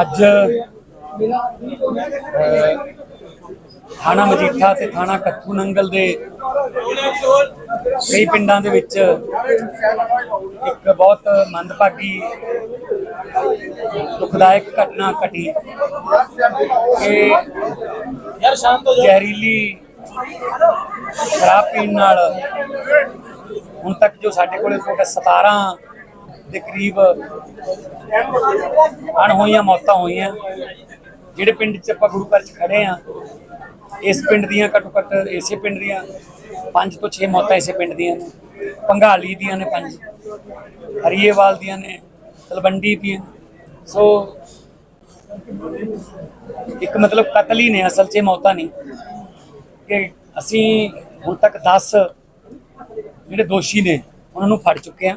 ਅੱਜ ਥਾਣਾ ਮਜੀਠਾ ਤੇ ਥਾਣਾ ਕੱਥੂ ਨੰਗਲ ਦੇ ਕਈ ਪਿੰਡਾਂ ਦੇ ਵਿੱਚ ਇੱਕ ਬਹੁਤ ਮੰਦਭਾਗੀ, ਦੁਖਦਾਇਕ ਘਟਨਾ ਘਟੀ। ਕਿ ਯਾਰ ਸ਼ਾਮ ਤੋਂ ਜ਼ਹਿਰੀਲੀ ਸ਼ਰਾਬ ਪੀਣ ਨਾਲ ਹੁਣ ਤੱਕ ਜੋ ਸਾਡੇ ਕੋਲੇ ਟੋਟਲ 17 ਦੇ ਕਰੀਬ ਅਣਹੋਈਆਂ ਮੌਤਾਂ ਹੋਈਆਂ। ਜਿਹੜੇ ਪਿੰਡ 'ਚ ਆਪਾਂ ਗੁਰੂ ਘਰ 'ਚ ਖੜੇ ਆ, ਇਸ ਪਿੰਡ ਦੀਆਂ ਘੱਟੋ ਘੱਟ ਇਸੇ ਪਿੰਡ ਦੀਆਂ 5 ਤੋਂ 6 ਮੌਤਾਂ ਇਸੇ ਪਿੰਡ ਦੀਆਂ ਨੇ। ਪੰਘਾਲੀ ਦੀਆਂ ਨੇ ਪੰਜ, ਹਰੀਏਵਾਲ ਦੀਆਂ ਨੇ, ਤਲਵੰਡੀ ਦੀਆਂ ਸੋ ਇੱਕ ਮਤਲਬ ਕਤਲ ਹੀ ਨੇ, ਅਸਲ 'ਚ ਇਹ ਮੌਤਾਂ ਨਹੀਂ। ਕਿ ਅਸੀਂ ਹੁਣ ਤੱਕ 10 ਜਿਹੜੇ ਦੋਸ਼ੀ ਨੇ, ਉਹਨਾਂ ਨੂੰ ਫੜ ਚੁੱਕੇ ਆ।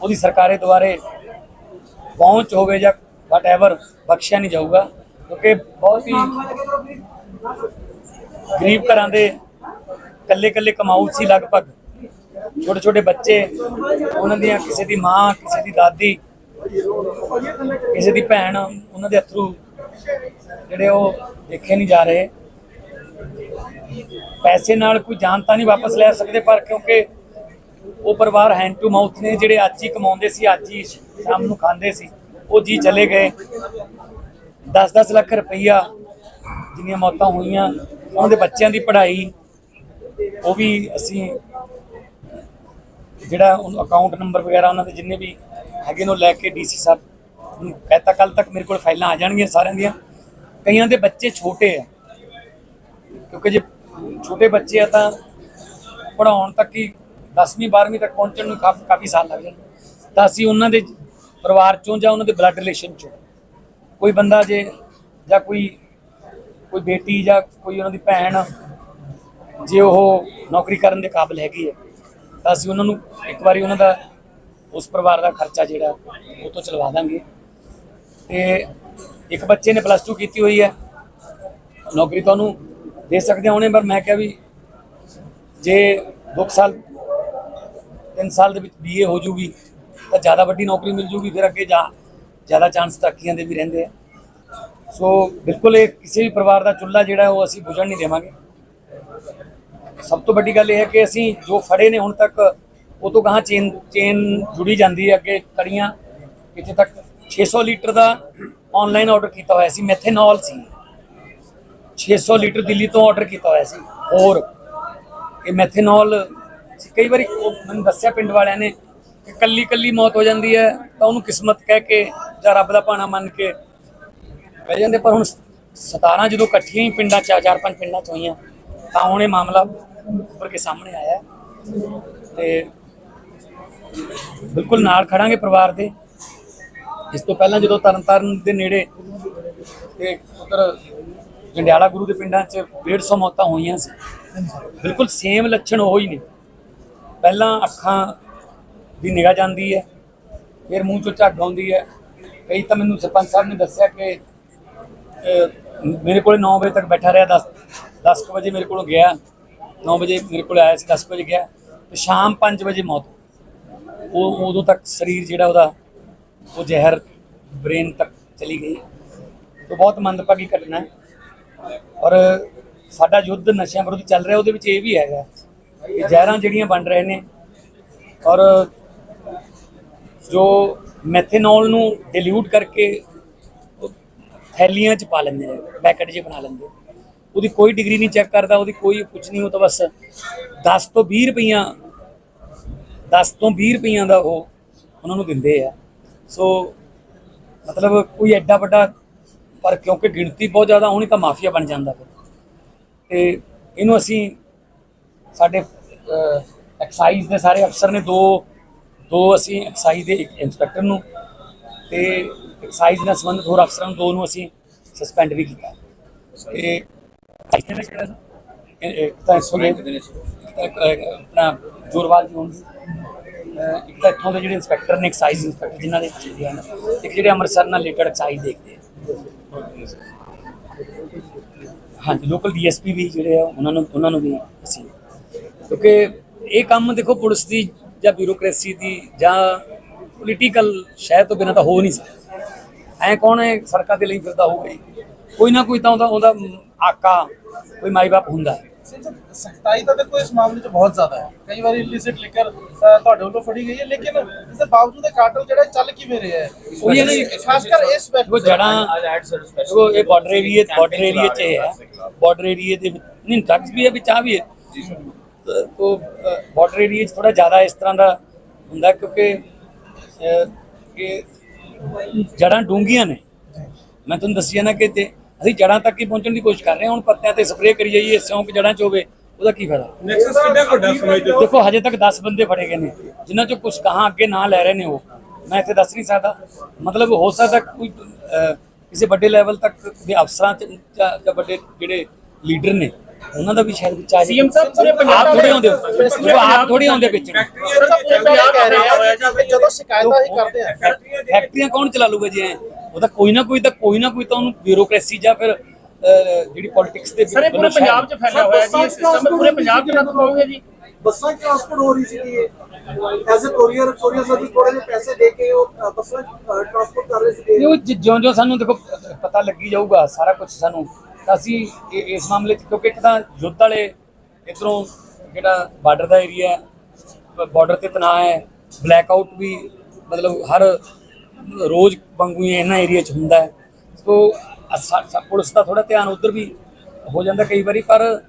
ਉਹਦੀ ਸਰਕਾਰੇ ਦੁਆਰੇ ਪਹੁੰਚ ਹੋਵੇ ਜਾਂ ਵਟਐਵਰ ਬਖਸ਼ਿਆ ਨਹੀਂ ਜਾਊਗਾ, ਕਿਉਂਕਿ ਬਹੁਤ ਹੀ ਗਰੀਬ ਘਰਾਂ ਦੇ ਕੱਲੇ ਕੱਲੇ ਕਮਾਊ ਸੀ ਲਗਭਗ। ਛੋਟੇ ਛੋਟੇ ਬੱਚੇ, ਉਹਨਾਂ ਦੀਆਂ ਕਿਸੇ ਦੀ ਮਾਂ, ਕਿਸੇ ਦੀ ਦਾਦੀ, ਕਿਸੇ ਦੀ ਭੈਣ, ਉਹਨਾਂ ਦੇ ਅਥਰੂ ਜਿਹੜੇ ਉਹ ਦੇਖੇ ਨਹੀਂ ਜਾ ਰਹੇ। ਪੈਸੇ ਨਾਲ ਕੋਈ ਜਾਨ ਤਾਂ ਨਹੀਂ ਵਾਪਸ ਲੈ ਸਕਦੇ ਪਰ ਕਿਉਂਕਿ ਉਹ ਪਰਿਵਾਰ ਹੈਂਡ ਟੂ ਮਾਊਥ ਨੇ, ਜਿਹੜੇ ਅੱਜ ਹੀ ਕਮਾਉਂਦੇ ਸੀ, ਅੱਜ ਹੀ ਸ਼ਾਮ ਨੂੰ ਖਾਂਦੇ ਸੀ, ਉਹ ਜੀ ਚਲੇ ਗਏ। 10-10 ਲੱਖ ਰੁਪਈਆ ਜਿੰਨੀਆਂ ਮੌਤਾਂ ਹੋਈਆਂ ਉਹਨਾਂ ਦੇ ਬੱਚਿਆਂ ਦੀ ਪੜ੍ਹਾਈ, ਉਹ ਵੀ ਅਸੀਂ ਜਿਹੜਾ ਉਹ ਅਕਾਊਂਟ ਨੰਬਰ ਵਗੈਰਾ ਉਹਨਾਂ ਦੇ ਜਿੰਨੇ ਵੀ ਹੈਗੇ ਨੇ, ਉਹ ਲੈ ਕੇ ਡੀਸੀ ਸਾਹਿਬ ਨੂੰ ਕਹਿਤਾ ਕੱਲ ਤੱਕ ਮੇਰੇ ਕੋਲ ਫਾਈਲਾਂ ਆ ਜਾਣਗੀਆਂ ਸਾਰਿਆਂ ਦੀਆਂ। ਕਈਆਂ ਦੇ ਬੱਚੇ ਛੋਟੇ ਆ, ਕਿਉਂਕਿ ਜੇ ਛੋਟੇ ਬੱਚੇ ਆ ਤਾਂ ਪੜਾਉਣ ਤੱਕ ਹੀ 10ਵੀਂ 12ਵੀਂ ਤੱਕ ਪਹੁੰਚਣ ਨੂੰ ਕਾਫੀ ਕਾਫੀ ਸਾਲ ਲੱਗ ਜਾਂਦੇ ਤਾਂ ਅਸੀਂ ਉਹਨਾਂ ਦੇ ਪਰਿਵਾਰ ਚੋਂ ਜਾਂ ਉਹਨਾਂ ਦੇ ਬਲੱਡ ਰਿਲੇਸ਼ਨ ਚੋਂ ਕੋਈ ਬੰਦਾ ਜੇ ਜਾਂ ਕੋਈ ਕੋਈ ਬੇਟੀ ਜਾਂ ਕੋਈ ਉਹਨਾਂ ਦੀ ਭੈਣ ਜੇ ਉਹ ਨੌਕਰੀ ਕਰਨ ਦੇ ਕਾਬਿਲ ਹੈਗੀ ਹੈ, ਤਾਂ ਅਸੀਂ ਉਹਨਾਂ ਨੂੰ ਇੱਕ ਵਾਰੀ ਉਹਨਾਂ ਦਾ, ਉਸ ਪਰਿਵਾਰ ਦਾ ਖਰਚਾ ਜਿਹੜਾ, ਉਹ ਤੋਂ ਚਲਵਾ ਦਾਂਗੇ। ਤੇ ਇੱਕ ਬੱਚੇ ਨੇ ਪਲੱਸ 2 ਕੀਤੀ ਹੋਈ ਹੈ, ਨੌਕਰੀ ਤੁਹਾਨੂੰ ਦੇ ਸਕਦੇ ਹੋਣੇ ਪਰ ਮੈਂ ਕਿਹਾ ਵੀ ਜੇ 2 ਸਾਲ 3 ਸਾਲ ਦੇ ਵਿੱਚ ਬੀਏ ਹੋ ਜੂਗੀ, ਤਾਂ ਜ਼ਿਆਦਾ ਵੱਡੀ ਨੌਕਰੀ ਮਿਲ ਜੂਗੀ, ਫਿਰ ਅੱਗੇ ਜਾ, ਜ਼ਿਆਦਾ ਚਾਂਸ ਤਰੱਕੀਆਂ ਦੇ ਵੀ ਰਹਿੰਦੇ ਆ। ਸੋ ਬਿਲਕੁਲ ਇਹ ਕਿਸੇ ਵੀ ਪਰਿਵਾਰ ਦਾ ਚੁੱਲ੍ਹਾ ਜਿਹੜਾ ਉਹ ਅਸੀਂ ਬੁਝਣ ਨਹੀਂ ਦੇਵਾਂਗੇ। ਸਭ ਤੋਂ ਵੱਡੀ ਗੱਲ ਇਹ ਹੈ ਕਿ ਅਸੀਂ ਜੋ ਫੜੇ ਨੇ ਹੁਣ ਤੱਕ, ਉਹ ਤੋਂ ਗਾਹਾਂ ਚੇਨ ਚੇਨ ਜੁੜੀ ਜਾਂਦੀ ਹੈ ਅੱਗੇ ਕੜੀਆਂ। ਇੱਥੇ ਤੱਕ 600 ਲੀਟਰ ਦਾ ਆਨਲਾਈਨ ਆਰਡਰ ਕੀਤਾ ਹੋਇਆ ਸੀ ਮੈਥੇਨੋਲ ਸੀ। 600 ਲੀਟਰ ਦਿੱਲੀ ਤੋਂ ਆਰਡਰ ਕੀਤਾ ਹੋਇਆ ਸੀ। ਹੋਰ, ਇਹ ਮੈਥੇਨੋਲ ਕਈ ਵਾਰੀ ਉਹ ਮੈਨੂੰ ਦੱਸਿਆ ਪਿੰਡ ਵਾਲਿਆਂ ਨੇ ਕਿ ਕੱਲੀ ਕੱਲੀ ਮੌਤ ਹੋ ਜਾਂਦੀ ਹੈ ਤਾਂ ਉਹਨੂੰ ਕਿਸਮਤ ਕਹਿ ਕੇ ਜਾਂ ਰੱਬ ਦਾ ਭਾਣਾ ਮੰਨ ਕੇ ਕਹਿ ਜਾਂਦੇ। ਪਰ ਹੁਣ 17 ਜਦੋਂ ਇਕੱਠੀਆਂ ਹੀ ਪਿੰਡਾਂ ਚਾਰ ਚਾਰ ਪੰਜ ਪਿੰਡਾਂ ਚ ਹੋਈਆਂ, ਤਾਂ ਹੁਣ ਇਹ ਮਾਮਲਾ ਉੱਪਰ ਕੇ ਸਾਹਮਣੇ ਆਇਆ ਤੇ ਬਿਲਕੁਲ ਨਾਲ ਖੜਾਂਗੇ ਪਰਿਵਾਰ ਦੇ। ਇਸ ਤੋਂ ਪਹਿਲਾਂ ਜਦੋਂ ਤਰਨਤਾਰਨ ਦੇ ਨੇੜੇ ਤੇ ਉਧਰ ਜੰਡਿਆਲਾ ਗੁਰੂ ਦੇ ਪਿੰਡਾਂ 'ਚ 150 ਮੌਤਾਂ ਹੋਈਆਂ ਸੀ, ਬਿਲਕੁਲ ਸੇਮ ਲੱਛਣ ਉਹ ਹੀ ਨੇ। ਪਹਿਲਾਂ ਅੱਖਾਂ ਦੀ ਨਿਗਾਹ ਜਾਂਦੀ ਹੈ, ਫਿਰ ਮੂੰਹ ਚੋਂ ਝੱਗ ਆਉਂਦੀ ਹੈ। ਕਈ ਤਾਂ ਮੈਨੂੰ ਸਰਪੰਚ ਸਾਹਿਬ ਨੇ ਦੱਸਿਆ ਕਿ ਮੇਰੇ ਕੋਲ 9 ਵਜੇ ਤੱਕ ਬੈਠਾ ਰਿਹਾ 10 10 ਕੁ ਵਜੇ ਮੇਰੇ ਕੋਲ ਗਿਆ। 9 ਵਜੇ ਮੇਰੇ ਕੋਲ ਆਇਆ ਸੀ 10 ਕੁ ਵਜੇ ਗਿਆ। ਤੇ ਸ਼ਾਮ 5 ਵਜੇ ਮੌਤ ਉਹ ਉਦੋਂ ਤੱਕ ਸਰੀਰ ਜਿਹੜਾ ਉਹਦਾ, ਉਹ ਜ਼ਹਿਰ ਬ੍ਰੇਨ ਤੱਕ ਚਲੀ ਗਈ। ਤੇ ਬਹੁਤ ਮੰਦਭਾਗੀ ਘਟਨਾ ਹੈ। ਔਰ ਸਾਡਾ ਯੁੱਧ ਨਸ਼ਿਆਂ ਵਿਰੁੱਧ ਚੱਲ ਰਿਹਾ, ਉਹਦੇ ਵਿੱਚ ਇਹ ਵੀ ਹੈਗਾ। ਕਿ ਜ਼ਹਿਰਾਂ ਜਿਹੜੀਆਂ ਬਣ ਰਹੇ ਨੇ ਔਰ ਜੋ ਮੈਥੇਨੋਲ ਨੂੰ ਡਿਲੂਟ ਕਰਕੇ ਥੈਲੀਆਂ 'ਚ ਪਾ ਲੈਂਦੇ ਨੇ, ਪੈਕਟ 'ਚ ਬਣਾ ਲੈਂਦੇ। ਉਹਦੀ ਕੋਈ ਡਿਗਰੀ ਨਹੀਂ ਚੈੱਕ ਕਰਦਾ, ਉਹਦੀ ਕੋਈ ਕੁਝ ਨਹੀਂ, ਉਹ ਤਾਂ ਬਸ 10 ਤੋਂ 20 ਰੁਪਈਆ 10 ਤੋਂ 20 ਰੁਪਈਆਂ ਦਾ ਉਹ ਉਹਨਾਂ ਨੂੰ ਦਿੰਦੇ ਆ। ਸੋ ਮਤਲਬ ਕੋਈ ਐਡਾ ਵੱਡਾ ਪਰ ਕਿਉਂਕਿ ਗਿਣਤੀ ਬਹੁਤ ਜ਼ਿਆਦਾ ਹੋਣੀ ਤਾਂ ਮਾਫੀਆ ਬਣ ਜਾਂਦਾ ਫਿਰ। ਤੇ ਇਹਨੂੰ ਅਸੀਂ ਸਾਡੇ ਐਕਸਾਈਜ਼ ਦੇ ਸਾਰੇ ਅਫਸਰ ਨੇ ਦੋ ਦੋ ਅਸੀਂ ਐਕਸਾਈਜ਼ ਦੇ ਇੱਕ ਇੰਸਪੈਕਟਰ ਨੂੰ ਤੇ ਐਕਸਾਈਜ਼ ਨਾਲ ਸੰਬੰਧਿਤ ਹੋਰ ਅਫਸਰਾਂ ਨੂੰ ਦੋ ਨੂੰ ਅਸੀਂ ਸਸਪੈਂਡ ਵੀ ਕੀਤਾ। ਇੱਕ ਤਾਂ ਸੁਣੇ ਆਪਣਾ ਜੋਰਵਾਲ ਜੀ ਹੋਣਗੇ। ਇੱਕ ਤਾਂ ਇੱਥੋਂ ਦੇ ਜਿਹੜੇ ਇੰਸਪੈਕਟਰ ਨੇ ਐਕਸਾਈਜ਼ ਇੰਸਪੈਕਟਰ ਜਿਨ੍ਹਾਂ ਦੇ ਜਿਹੜੇ ਹਨ ਇੱਕ ਜਿਹੜੇ ਅੰਮ੍ਰਿਤਸਰ ਨਾਲ ਰਿਲੇਟਡ ਐਕਸਾਈਜ਼ ਦੇਖਦੇ ਆ। ਹਾਂਜੀ ਲੋਕਲ ਡੀਐਸਪੀ ਵੀ ਜਿਹੜੇ ਆ ਉਹਨਾਂ ਨੂੰ ਉਹਨਾਂ ਨੂੰ ਵੀ ਕਿਉਂਕਿ ਇਹ ਕੰਮ ਦੇਖੋ ਪੁਲਿਸ ਦੀ ਜਾਂ ਬਿਊਰੋਕ੍ਰੇਸੀ ਦੀ ਜਾਂ ਪੋਲੀਟੀਕਲ ਸ਼ਹਿਰ ਤੋਂ ਬਿਨਾਂ ਤਾਂ ਹੋ ਨਹੀਂ ਸਕਦਾ। ਐ ਕੌਣ ਹੈ? ਸੜਕਾਂ ਤੇ ਲਈ ਫਿਰਦਾ ਹੋਊਗਾ ਕੋਈ ਨਾ ਕੋਈ ਤਾਂ ਉਹਦਾ ਉਹਦਾ ਆਕਾ ਕੋਈ ਮਾਈ ਬਾਪ ਹੁੰਦਾ ਹੈ। ਸਖਤਾਈ ਤਾਂ ਦੇਖੋ ਇਸ ਮਾਮਲੇ 'ਚ ਬਹੁਤ ਜ਼ਿਆਦਾ ਹੈ। ਕਈ ਵਾਰੀ ਇਲਿਸਿਟ ਲਿਕਰ ਤੁਹਾਡੇ ਵੱਲੋਂ ਫੜੀ ਗਈ ਹੈ ਲੇਕਿਨ ਇਸ ਦੇ ਬਾਵਜੂਦ ਇਹ ਕਾਟਲ ਜਿਹੜਾ ਚੱਲ ਕਿਵੇਂ ਰਿਹਾ ਹੈ? ਉਹੀ ਹੈ ਨਾ ਜੀ, ਖਾਸ ਕਰ ਇਸ ਦੇਖੋ ਜੜਾਂ ਦੇਖੋ ਇਹ ਬਾਰਡਰ ਏਰੀਆ ਬਾਰਡਰ ਏਰੀਆ 'ਚ ਹੈ। ਬਾਰਡਰ ਏਰੀਆ ਦੇ ਵਿੱਚ ਨਹੀਂ ਡਰੱਗਸ ਵੀ ਹੈ ਵਿੱਚ ਆ ਵੀ ਹੈ। ਤੋ ਬਾਰਡਰ ਏਰੀਆ 'ਚ ਥੋੜਾ ਜ਼ਿਆਦਾ ਇਸ ਤਰ੍ਹਾਂ ਦਾ ਹੁੰਦਾ ਕਿਉਂਕਿ ਇਹ ਜੜਾਂ ਡੂੰਘੀਆਂ ਨੇ। ਮੈਂ ਤੁਹਾਨੂੰ ਦੱਸਿਆ ਨਾ ਕਿ ਤੇ ਅਸੀਂ ਜੜਾਂ ਤੱਕ ਹੀ ਪਹੁੰਚਣ ਦੀ ਕੋਸ਼ਿਸ਼ ਕਰ ਰਹੇ ਹਾਂ ਹੁਣ ਪੱਤਿਆਂ ਤੇ ਸਪਰੇਅ ਕਰੀ ਜਾਈਏ ਸਿਉਂਕ ਜੜਾਂ 'ਚ ਹੋਵੇ ਉਹਦਾ ਕੀ ਫਾਇਦਾ? ਨੈਕਸਸ ਕਿੰਨਾ ਕੁ ਵੱਡਾ ਸਮਝਦੇ ਹੋ ਦੇਖੋ ਹਜੇ ਤੱਕ 10 ਬੰਦੇ ਫੜੇ ਗਏ ਨੇ ਜਿਨ੍ਹਾਂ ਚੋਂ ਕੁਝ ਕਹਾਂ ਅੱਗੇ ਨਾਂ ਲੈ ਰਹੇ ਨੇ ਉਹ। ਮੈਂ ਇੱਥੇ ਦੱਸ ਨਹੀਂ ਸਕਦਾ। ਮਤਲਬ ਹੋ ਸਕਦਾ ਕੋਈ ਕਿਸੇ ਵੱਡੇ ਲੈਵਲ ਤੱਕ ਦੇ ਅਫਸਰਾਂ ਚ ਜਾਂ ਵੱਡੇ ਜਿਹੜੇ ਲੀਡਰ ਨੇ ਉਹਨਾਂ ਦਾ ਵੀ ਸ਼ਾਇਦ ਵਿੱਚ ਆ CM ਸਾਹਿਬ ਪੂਰੇ ਪੰਜਾਬ ਥੋੜੇ ਆਉਂਦੇ ਹੋ। ਦੇਖੋ ਆਪ ਥੋੜੇ ਆਉਂਦੇ ਵਿੱਚ ਜਦੋਂ ਸ਼ਿਕਾਇਤਾਂ ਹੀ। ਕਰਦੇ ਆ ਫੈਕਟਰੀਆਂ ਕੌਣ ਚਲਾ ਲੂਗਾ ਜੀ ਐਂ? ਉਹ ਤਾਂ ਕੋਈ ਨਾ ਕੋਈ ਤਾਂ ਕੋਈ ਨਾ ਕੋਈ ਤਾਂ ਉਹਨੂੰ ਬਿਊਰੋਕ੍ਰੇਸੀ ਜਾਂ ਫਿਰ ਜਿਹੜੀ ਪੋਲਿਟਿਕਸ ਦੇ ਸਰ ਇਹ ਪੂਰੇ ਪੰਜਾਬ 'ਚ ਫੈਲਿਆ ਹੋਇਆ ਜੀ। ਇਹ ਸਿਸਟਮ ਪੂਰੇ ਪੰਜਾਬ 'ਚ ਰੱਖ ਪਾਓਗੇ ਜੀ। ਬੱਸਾਂ ਟ੍ਰਾਂਸਪੋਰਟ ਹੋ ਰਹੀ ਸੀ as a courier courier service ਥੋੜੇ ਜਿਹੇ ਪੈਸੇ ਦੇ ਕੇ ਉਹ ਬੱਸਾਂ ਟ੍ਰਾਂਸਪੋਰਟ ਕਰ ਰਹੇ ਸੀ। ਉਹ ਜਿਉਂ ਜਿਉਂ ਸਾਨੂੰ ਦੇਖੋ ਪਤਾ ਲੱਗੀ ਜਾਊਗਾ ਸਾਰਾ ਕੁਝ ਸਾਨੂੰ ਤਾਂ ਅਸੀਂ ਇ- ਇਸ ਮਾਮਲੇ 'ਚ ਕਿਉਂਕਿ ਇੱਕ ਤਾਂ ਯੁੱਧ ਵਾਲੇ ਇਧਰੋਂ ਜਿਹੜਾ ਬਾਰਡਰ ਦਾ ਏਰੀਆ ਬਾਰਡਰ ਤੇ ਤਣਾਅ ਹੈ ਬਲੈਕ ਆਊਟ ਵੀ ਮਤਲਬ ਹਰ ਰੋਜ਼ ਵਾਂਗੂ ਇਹਨਾਂ ਏਰੀਆ 'ਚ ਹੁੰਦਾ ਹੈ। ਸੋ ਪੁਲਿਸ ਦਾ ਥੋੜਾ ਧਿਆਨ ਉਧਰ ਵੀ ਹੋ ਜਾਂਦਾ ਕਈ ਵਾਰੀ, ਪਰ